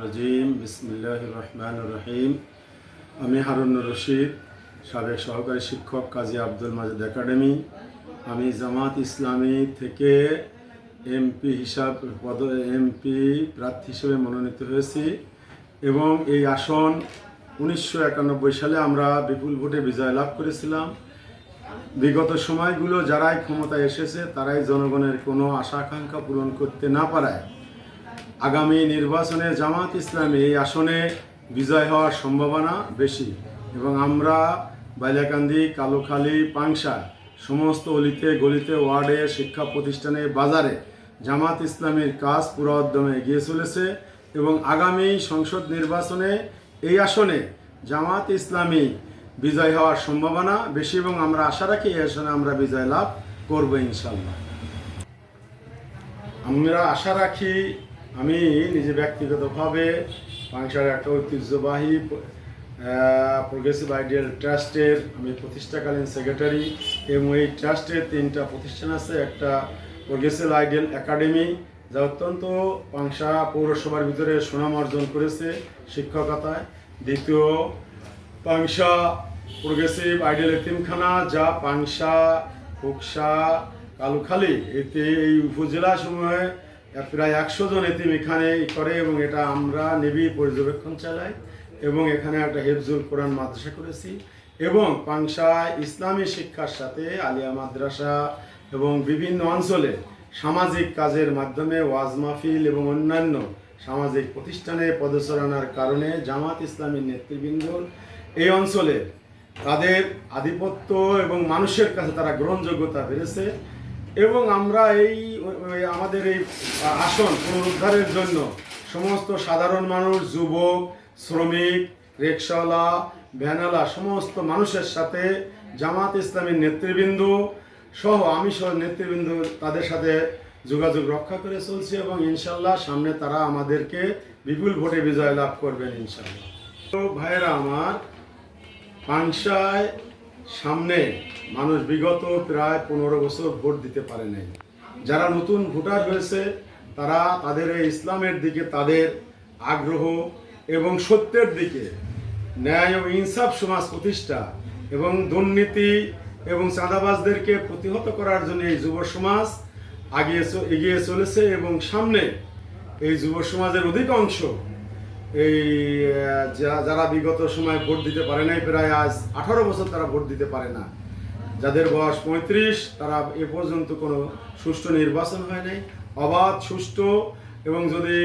রাজিম বিসমিল্লাহ রহমান রহিম আমি হারুন রশিদ, সাবেক সহকারী শিক্ষক কাজী আব্দুল মাজেদ একাডেমি। আমি জামাত ইসলামী থেকে এমপি হিসাব পদ, এমপি প্রার্থী হিসেবে মনোনীত হয়েছি এবং এই আসন উনিশশো একানব্বই সালে আমরা বিপুল ভোটে বিজয় লাভ করেছিলাম। বিগত সময়গুলো যারাই ক্ষমতায় এসেছে, তারাই জনগণের কোনো আশা আকাঙ্ক্ষা পূরণ করতে না পারায় আগামী নির্বাচনে জামাত ইসলামী এই আসনে বিজয় হওয়ার সম্ভাবনা বেশি এবং আমরা বাইলাকান্দি, কালোখালী, পাংশা সমস্ত অলিতে, গলিতে, ওয়ার্ডে, শিক্ষা প্রতিষ্ঠানে, বাজারে জামাত ইসলামীর কাজ পুরো উদ্যমে এগিয়ে চলেছে এবং আগামী সংসদ নির্বাচনে এই আসনে জামাত ইসলামী বিজয় হওয়ার সম্ভাবনা বেশি এবং আমরা আশা রাখি এই আসনে আমরা বিজয় লাভ করব ইনশাল্লাহ আমরা আশা রাখি আমি নিজে ব্যক্তিগতভাবে পাংশার একটা ঐতিহ্যবাহী প্রোগ্রেসিভ আইডিয়াল ট্রাস্টের আমি প্রতিষ্ঠাকালীন সেক্রেটারি এবং এই ট্রাস্টের তিনটা প্রতিষ্ঠান আছে, একটা প্রোগ্রেসিভ আইডিয়াল একাডেমি যা অত্যন্ত পাংশা পৌরসভার ভিতরে সুনাম অর্জন করেছে শিক্ষকতায়। দ্বিতীয় পাংশা প্রোগ্রেসিভ আইডিয়াল এতিমখানা যা পাংশা কুকসা কালুখালী, এতে এই উপজেলা সমূহে প্রায় একশো জন এতিম এখানে করে এবং এটা আমরা নিবিড় পর্যবেক্ষণ চালাই এবং এখানে একটা হেফজুল কোরআন মাদ্রাসা করেছি এবং পাংশা ইসলামী শিক্ষার সাথে আলিয়া মাদ্রাসা এবং বিভিন্ন অঞ্চলে সামাজিক কাজের মাধ্যমে ওয়াজ মাহফিল এবং অন্যান্য সামাজিক প্রতিষ্ঠানে পদচারণার কারণে জামাত ইসলামী নেতৃবৃন্দ এই অঞ্চলে তাদের আধিপত্য এবং মানুষের কাছে তারা গ্রহণযোগ্যতা বেড়েছে। এবং আমরা এই আমাদের এই আসন পুনরুদ্ধারের জন্য সমস্ত সাধারণ মানুষ, যুবক, শ্রমিক, রিক্সাওয়ালা ভ্যানালা সমস্ত মানুষের সাথে জামাত ইসলামীর নেতৃবৃন্দ সহ আমি সহ নেতৃবৃন্দ তাদের সাথে যোগাযোগ রক্ষা করে চলছে এবং ইনশাল্লাহ সামনে তারা আমাদেরকে বিপুল ভোটে বিজয় লাভ করবেন ইনশাল্লাহ তো ভাইয়েরা আমার পাংশায় সামনে মানুষ বিগত প্রায় পনেরো বছর ভোট দিতে পারে নাই। যারা নতুন ভোটার হয়েছে, তারা তাদের এই ইসলামের দিকে তাদের আগ্রহ এবং সত্যের দিকে ন্যায় ও ইনসাফ সমাজ প্রতিষ্ঠা এবং দুর্নীতি এবং চাঁদাবাজদেরকে প্রতিহত করার জন্য এই যুব সমাজ আগিয়ে এগিয়ে চলেছে এবং সামনে এই যুব সমাজের অধিকাংশ এই যারা বিগত সময় ভোট দিতে পারে নাই, প্রায় আজ আঠারো বছর তারা ভোট দিতে পারে না। যাদের বয়স পঁয়ত্রিশ, তারা এ পর্যন্ত কোনো সুষ্ঠু নির্বাচন হয় নাই। অবাধ, সুষ্ঠু এবং যদি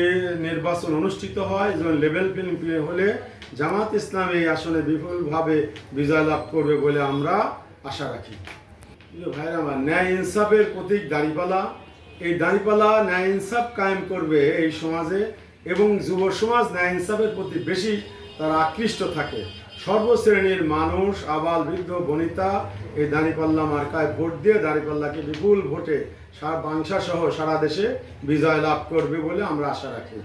নির্বাচন অনুষ্ঠিত হয় যেমন লেভেল ফিল্ম হলে জামাত ইসলাম এই আসনে বিপুলভাবে বিজয় লাভ করবে বলে আমরা আশা রাখি। ভাইরা আমার, ন্যায় ইনসাফের প্রতীক দাঁড়িপালা। এই দাঁড়িপালা ন্যায় ইনসাফ কায়েম করবে এই সমাজে। এবং যুব সমাজ ন্যায় ইনসাফের প্রতি বেশি তারা আকৃষ্ট থাকে। সর্বশ্রেণীর মানুষ, আবাল, বৃদ্ধ, বনিতা, এই দাঁড়িপাল্লা মার্কায় ভোট দিয়ে দাঁড়িপাল্লাকে বিপুল ভোটে সারা বাংশাসহ সারা দেশে বিজয় লাভ করবে বলে আমরা আশা রাখি।